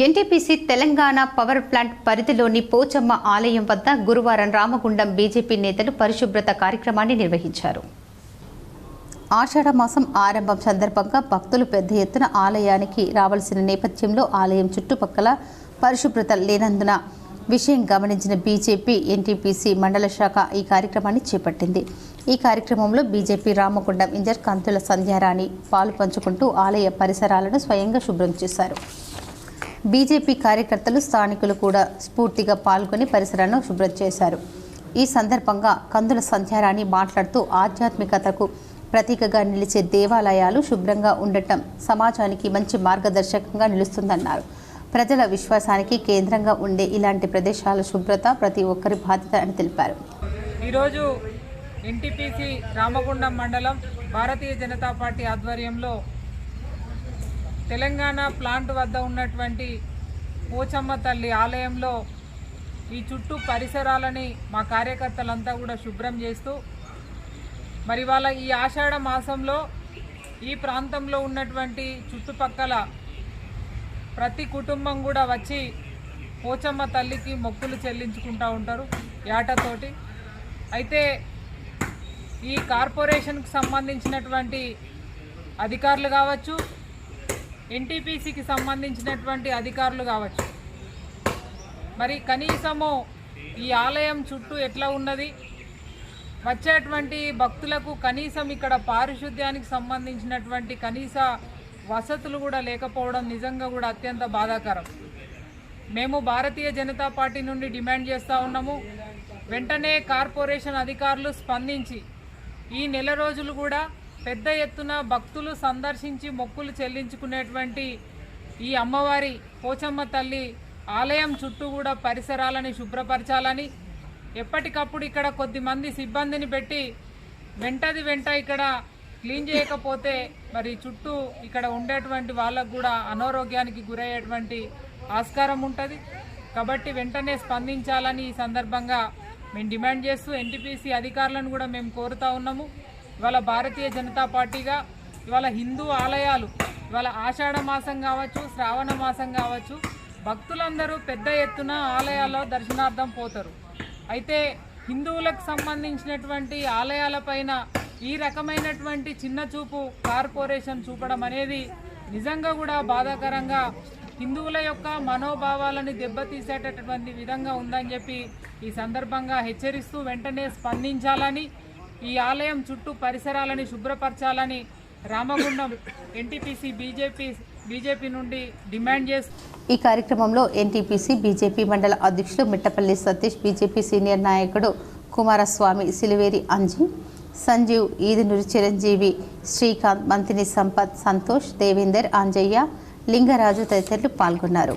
NTPC Telangana power plant పరిధిలోని పోచమ్మ ఆలయం వద్ద గురువారం రామగుండం బీజేపీ నేతలు పరిశుభ్రత కార్యక్రమాన్ని నిర్వహించారు. ఆషాఢ మాసం ఆరంభం సందర్భంగా భక్తులు పెద్ద ఎత్తున ఆలయానికి రావాల్సిన నేపథ్యంలో ఆలయం చుట్టుపక్కల పరిశుభ్రత లేనందున విషయం గమనించిన బీజేపీ ఎన్టీపీసీ మండల శాఖ ఈ కార్యక్రమాన్ని చేపట్టింది. ఈ కార్యక్రమంలో బీజేపీ రామగుండం ఇంజర్ కంతుల సంధ్యారాణి పాలు పంచుకుంటూ ఆలయ పరిసరాలను స్వయంగా శుభ్రం చేశారు. బీజేపీ కార్యకర్తలు స్థానికులు కూడా స్ఫూర్తిగా పాల్గొని పరిసరాలను శుభ్రం చేశారు. ఈ సందర్భంగా కందుల సంధ్యారాణి మాట్లాడుతూ ఆధ్యాత్మికతకు ప్రతీకగా నిలిచే దేవాలయాలు శుభ్రంగా ఉండటం సమాజానికి మంచి మార్గదర్శకంగా నిలుస్తుందన్నారు. ప్రజల విశ్వాసానికి కేంద్రంగా ఉండే ఇలాంటి ప్రదేశాల శుభ్రత ప్రతి ఒక్కరి బాధ్యత అని తెలిపారు. ఈరోజు ఎన్టీపీసీ రామగుండం మండలం భారతీయ జనతా పార్టీ ఆధ్వర్యంలో తెలంగాణ ప్లాంట్ వద్ద ఉన్నటువంటి పోచమ్మ తల్లి ఆలయంలో ఈ చుట్టూ పరిసరాలని మా కార్యకర్తలంతా కూడా శుభ్రం చేస్తూ మరి వాళ్ళ ఈ ఆషాఢ మాసంలో ఈ ప్రాంతంలో ఉన్నటువంటి చుట్టుపక్కల ప్రతి కుటుంబం కూడా వచ్చి పోచమ్మ తల్లికి మొక్కులు చెల్లించుకుంటూ ఉంటారు ఏటతోటి. అయితే ఈ కార్పొరేషన్కి సంబంధించినటువంటి అధికారులు కావచ్చు ఎన్టీపీసీకి సంబంధించినటువంటి అధికారులు కావచ్చు. మరి కనీసము ఈ ఆలయం చుట్టూ ఎట్లా ఉన్నది? వచ్చేటువంటి భక్తులకు కనీసం ఇక్కడ పారిశుద్ధ్యానికి సంబంధించినటువంటి కనీస వసతులు కూడా లేకపోవడం నిజంగా కూడా అత్యంత బాధాకరం. మేము భారతీయ జనతా పార్టీ నుండి డిమాండ్ చేస్తూ ఉన్నాము. వెంటనే కార్పొరేషన్ అధికారులు స్పందించి ఈ నెల రోజులు కూడా పెద్ద ఎత్తున భక్తులు సందర్శించి మొక్కులు చెల్లించుకునేటువంటి ఈ అమ్మవారి పోచమ్మ తల్లి ఆలయం చుట్టూ కూడా పరిసరాలని శుభ్రపరచాలని ఎప్పటికప్పుడు ఇక్కడ కొద్దిమంది సిబ్బందిని పెట్టి వెంటది వెంట ఇక్కడ క్లీన్ చేయకపోతే మరి చుట్టూ ఇక్కడ ఉండేటువంటి వాళ్ళకు కూడా అనారోగ్యానికి గురయ్యేటువంటి ఆస్కారం ఉంటుంది. కాబట్టి వెంటనే స్పందించాలని ఈ సందర్భంగా మేము డిమాండ్ చేస్తూ ఎన్టీపీసీ అధికారులను కూడా మేము కోరుతా ఉన్నాము. ఇవాళ భారతీయ జనతా పార్టీగా ఇవాళ హిందూ ఆలయాలు ఇవాళ ఆషాఢ మాసం కావచ్చు శ్రావణ మాసం కావచ్చు భక్తులందరూ పెద్ద ఎత్తున ఆలయాల్లో దర్శనార్థం పోతారు. అయితే హిందువులకు సంబంధించినటువంటి ఆలయాలపైన ఈ రకమైనటువంటి చిన్న చూపు కార్పొరేషన్ చూపడం అనేది నిజంగా కూడా బాధాకరంగా హిందువుల యొక్క మనోభావాలను దెబ్బతీసేటటువంటి విధంగా ఉందని చెప్పి ఈ సందర్భంగా హెచ్చరిస్తూ వెంటనే స్పందించాలని ఈ ఆలయం చుట్టూ పరిసరాలని శుభ్రపరచాలని Ramagundam N T P C B J P B J P నుండి డిమాండ్ చేస్తూ ఈ కార్యక్రమంలో ఎన్టీపీసీ బీజేపీ మండల అధ్యక్షులు మిట్టపల్లి సతీష్ బీజేపీ సీనియర్ నాయకుడు కుమారస్వామి సిలివేరి అంజీ సంజీవ్ ఈదునూరి చిరంజీవి శ్రీకాంత్ మంతిని సంపత్ సంతోష్ దేవేందర్ అంజయ్య లింగరాజు తదితరులు పాల్గొన్నారు.